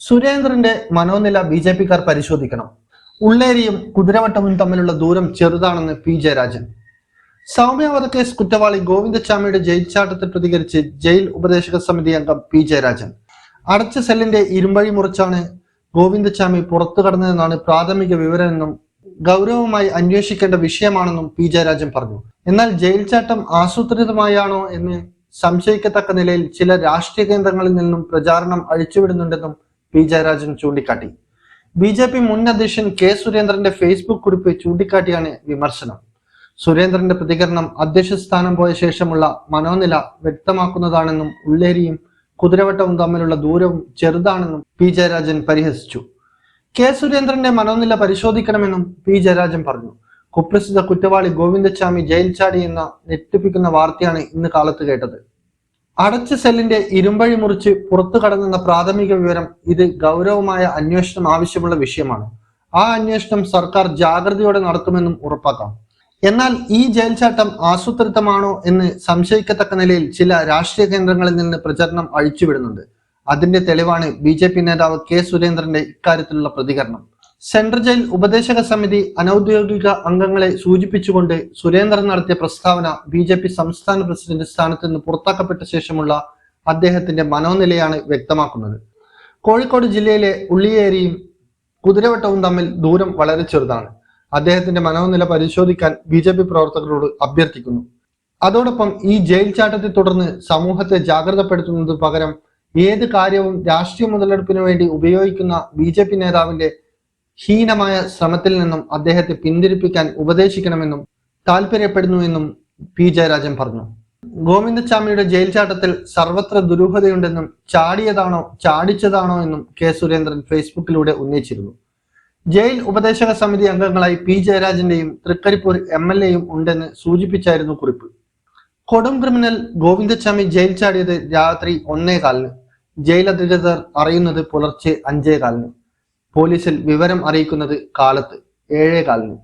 സുരേന്ദ്രന്റെ മനോനില B J പിക്കാർ പരിശോധിക്കണം. ഉള്ളേരിയും കുതിരവട്ടവും തമ്മിലുള്ള ദൂരം ചെറുതാണെന്ന് പി ജയരാജൻ. സൗമ്യ കേസ് കുറ്റവാളി ഗോവിന്ദച്ചാമിയുടെ ജയിൽ ചാട്ടത്തിൽ പ്രതികരിച്ച് ജയിൽ ഉപദേശക സമിതി അംഗം പി ജയരാജൻ. അടച്ച സെല്ലിന്റെ ഇരുമ്പഴി മുറിച്ചാണ് ഗോവിന്ദച്ചാമി പുറത്തു കടന്നതെന്നാണ് പ്രാഥമിക വിവരമെന്നും ഗൗരവമായി അന്വേഷിക്കേണ്ട വിഷയമാണെന്നും പി ജയരാജൻ പറഞ്ഞു. എന്നാൽ ജയിൽ ചാട്ടം ആസൂത്രിതമായാണോ എന്ന് സംശയിക്കത്തക്ക നിലയിൽ ചില രാഷ്ട്രീയ കേന്ദ്രങ്ങളിൽ നിന്നും പ്രചാരണം അഴിച്ചുവിടുന്നുണ്ടെന്നും പി ജയരാജൻ ചൂണ്ടിക്കാട്ടി. ബി ജെ പി മുൻ അധ്യക്ഷൻ കെ സുരേന്ദ്രന്റെ ഫേസ്ബുക്ക് കുറിപ്പ് ചൂണ്ടിക്കാട്ടിയാണ് വിമർശനം. സുരേന്ദ്രന്റെ പ്രതികരണം അധ്യക്ഷ സ്ഥാനം പോയ ശേഷമുള്ള മനോനില വ്യക്തമാക്കുന്നതാണെന്നും ഉള്ളേരിയും കുതിരവട്ടവും തമ്മിലുള്ള ദൂരവും ചെറുതാണെന്നും പി ജയരാജൻ പരിഹസിച്ചു. കെ സുരേന്ദ്രന്റെ മനോനില പരിശോധിക്കണമെന്നും പി ജയരാജൻ പറഞ്ഞു. കുപ്രസിദ്ധ കുറ്റവാളി ഗോവിന്ദച്ചാമി ജയിൽ ചാടി എന്ന ഞെട്ടിപ്പിക്കുന്ന വാർത്തയാണ് ഇന്ന് കാലത്ത് കേട്ടത്. അടച്ച സെല്ലിന്റെ ഇരുമ്പഴി മുറിച്ച് പുറത്തു കടന്നെന്ന പ്രാഥമിക വിവരം ഇത് ഗൗരവമായ അന്വേഷണം ആവശ്യമുള്ള വിഷയമാണ്. ആ അന്വേഷണം സർക്കാർ ജാഗ്രതയോടെ നടത്തുമെന്നും ഉറപ്പാക്കാം. എന്നാൽ ഈ ജയിൽ ചാട്ടം ആസൂത്രിതമാണോ എന്ന് സംശയിക്കത്തക്ക നിലയിൽ ചില രാഷ്ട്രീയ കേന്ദ്രങ്ങളിൽ നിന്ന് പ്രചരണം അഴിച്ചുവിടുന്നുണ്ട്. അതിന്റെ തെളിവാണ് ബി നേതാവ് കെ സുരേന്ദ്രന്റെ ഇക്കാര്യത്തിലുള്ള പ്രതികരണം. സെൻട്രൽ ജയിൽ ഉപദേശക സമിതി അനൌദ്യോഗിക അംഗങ്ങളെ സൂചിപ്പിച്ചുകൊണ്ട് സുരേന്ദ്രൻ നടത്തിയ പ്രസ്താവന ബി ജെ പി സംസ്ഥാന പ്രസിഡന്റ് സ്ഥാനത്ത് നിന്ന് പുറത്താക്കപ്പെട്ട ശേഷമുള്ള അദ്ദേഹത്തിന്റെ മനോനിലയാണ് വ്യക്തമാക്കുന്നത്. കോഴിക്കോട് ജില്ലയിലെ ഉള്ളിയേരിയും കുതിരവട്ടവും തമ്മിൽ ദൂരം വളരെ ചെറുതാണ്. അദ്ദേഹത്തിന്റെ മനോനില പരിശോധിക്കാൻ ബി ജെ പി പ്രവർത്തകരോട് അഭ്യർത്ഥിക്കുന്നു. അതോടൊപ്പം ഈ ജയിൽ ചാട്ടത്തെ തുടർന്ന് സമൂഹത്തെ ജാഗ്രതപ്പെടുത്തുന്നത് പകരം ഏത് കാര്യവും രാഷ്ട്രീയ മുതലെടുപ്പിന് വേണ്ടി ഉപയോഗിക്കുന്ന ബി നേതാവിന്റെ ഹീനമായ ശ്രമത്തിൽ നിന്നും അദ്ദേഹത്തെ പിന്തിരിപ്പിക്കാൻ ഉപദേശിക്കണമെന്നും താല്പര്യപ്പെടുന്നു എന്നും പി ജയരാജൻ പറഞ്ഞു. ഗോവിന്ദച്ചാമിയുടെ ജയിൽ ചാട്ടത്തിൽ സർവത്ര ദുരൂഹതയുണ്ടെന്നും ചാടിയതാണോ ചാടിച്ചതാണോ എന്നും കെ സുരേന്ദ്രൻ ഫേസ്ബുക്കിലൂടെ ഉന്നയിച്ചിരുന്നു. ജയിൽ ഉപദേശക സമിതി അംഗങ്ങളായി പി ജയരാജന്റെയും തൃക്കരിപ്പൂർ എം എൽ എയും ഉണ്ടെന്ന് സൂചിപ്പിച്ചായിരുന്നു കുറിപ്പ്. കൊടും ക്രിമിനൽ ഗോവിന്ദച്ചാമി ജയിൽ ചാടിയത് രാത്രി ഒന്നേ കാലിന് ജയിൽ അധികൃതർ അറിയുന്നത് പുലർച്ചെ അഞ്ചേ കാലിന് പോലീസിൽ വിവരം അറിയിക്കുന്നത് കാലത്ത് ഏഴേ കാലിന്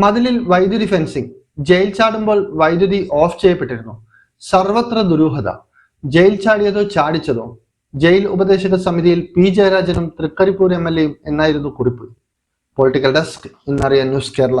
മതിലിൽ വൈദ്യുതി ഫെൻസിംഗ്. ജയിൽ ചാടുമ്പോൾ വൈദ്യുതി ഓഫ് ചെയ്യപ്പെട്ടിരുന്നു. സർവത്ര ദുരൂഹത. ജയിൽ ചാടിയതോ ചാടിച്ചതോ. ജയിൽ ഉപദേശക സമിതിയിൽ പി ജയരാജനും തൃക്കരിപ്പൂർ എം എൽ എയും എന്നായിരുന്നു കുറിപ്പ്. പൊളിറ്റിക്കൽ ഡെസ്ക് ഇന്നറിയാൻ ന്യൂസ് കേരള